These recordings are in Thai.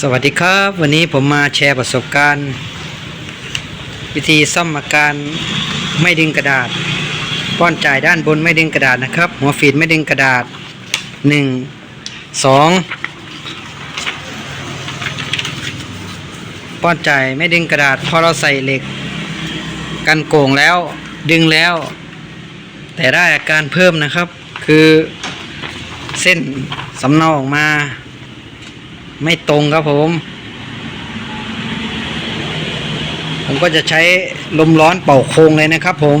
สวัสดีครับ วันนี้ผมมาแชร์ประสบการณ์ วิธีซ่อมอาการไม่ดึงกระดาษ ป้อนจ่ายด้านบนไม่ดึงกระดาษนะครับ หัวฟีดไม่ดึงกระดาษหนึ่งสองป้อนจ่ายไม่ดึงกระดาษพอเราใส่เหล็ก กันโก่งแล้วดึงแล้ว แต่ได้อาการเพิ่มนะครับ คือเส้นสำเนาออกมา ไม่ตรงครับผม ผมก็จะใช้ลมร้อนเป่าโคงเลยนะครับผม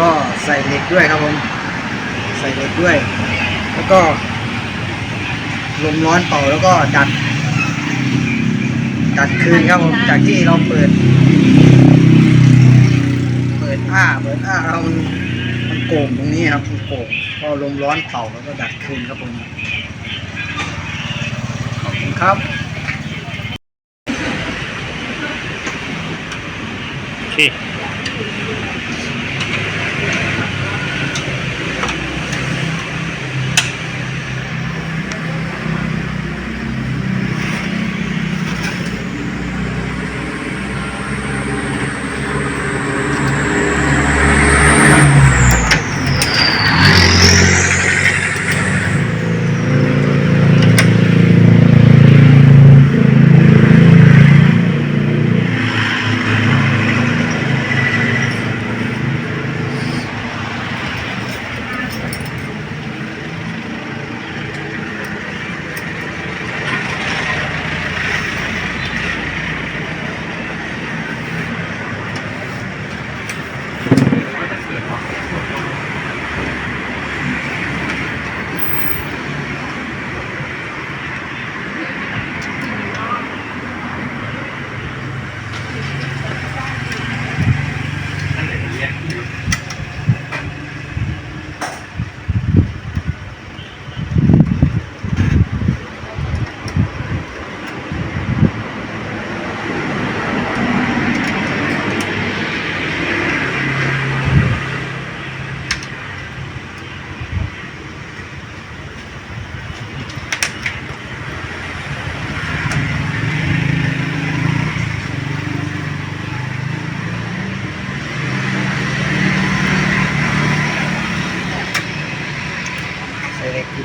ก็ใส่เหล็กด้วยครับผมใส่เหล็กด้วย แล้วก็ลมร้อนเป่าแล้วก็ดัด ดัดคืนครับผมจากที่เราเปิด เปิดผ้าเปิดผ้าเรามันมันโก่งตรงนี้ครับมันโก่งพอลมร้อนเป่าแล้วก็ดัดคืนครับผมขอบคุณครับโอเคค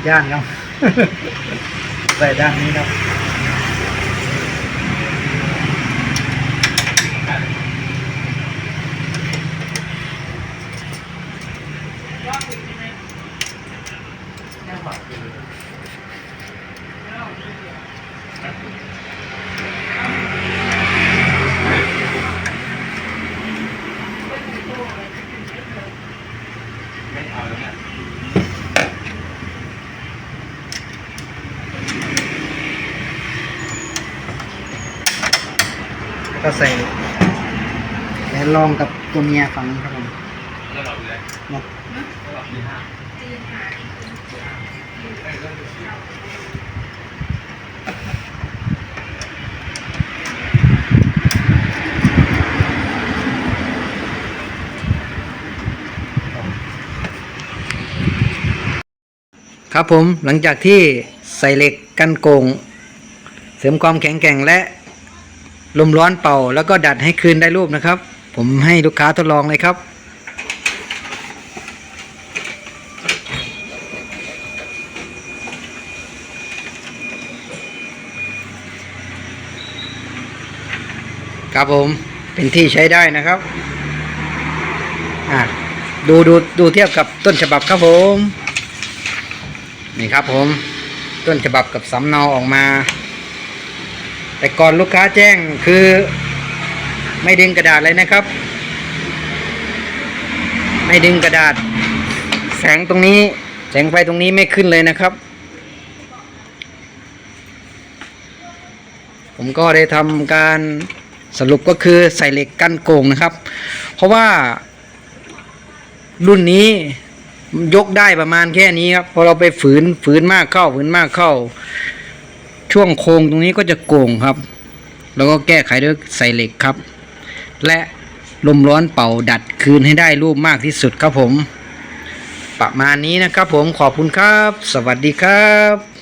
ย่านเนาะ ใส่ด้านนี้เนาะ ใส่แล้วลองกับตัวเมียฝั่งนี้ครับผมเนาะครับผมหลังจากที่ใส่เหล็กกันโกง เสริมความแข็งแกร่งและ ลมร้อนเป่า แล้วก็ดัดให้คืนได้รูปนะครับ ผมให้ลูกค้าทดลองเลยครับครับผมเป็นที่ใช้ได้นะครับอะดูดูดูเทียบกับต้นฉบับครับผม นี่ครับผม ต้นฉบับกับสำเนาออกมา แต่ก่อนลูกค้าแจ้งคือไม่ดึงกระดาษเลยนะครับ ไม่ดึงกระดาษ แสงตรงนี้แสงไฟตรงนี้ไม่ขึ้นเลยนะครับ ผมก็ได้ทำการสรุปก็คือใส่เหล็กกั้นโกงนะครับ เพราะว่ารุ่นนี้ยกได้ประมาณแค่นี้ครับพอเราไปฝืนฝืนมากเข้าฝืนมากเข้า ช่วงโค้งตรงนี้ก็จะโก่งครับ แล้วก็แก้ไขด้วยใส่เหล็กครับ และลมร้อนเป่าดัดคืนให้ได้รูปมากที่สุดครับผม ประมาณนี้นะครับผมขอบคุณครับ สวัสดีครับ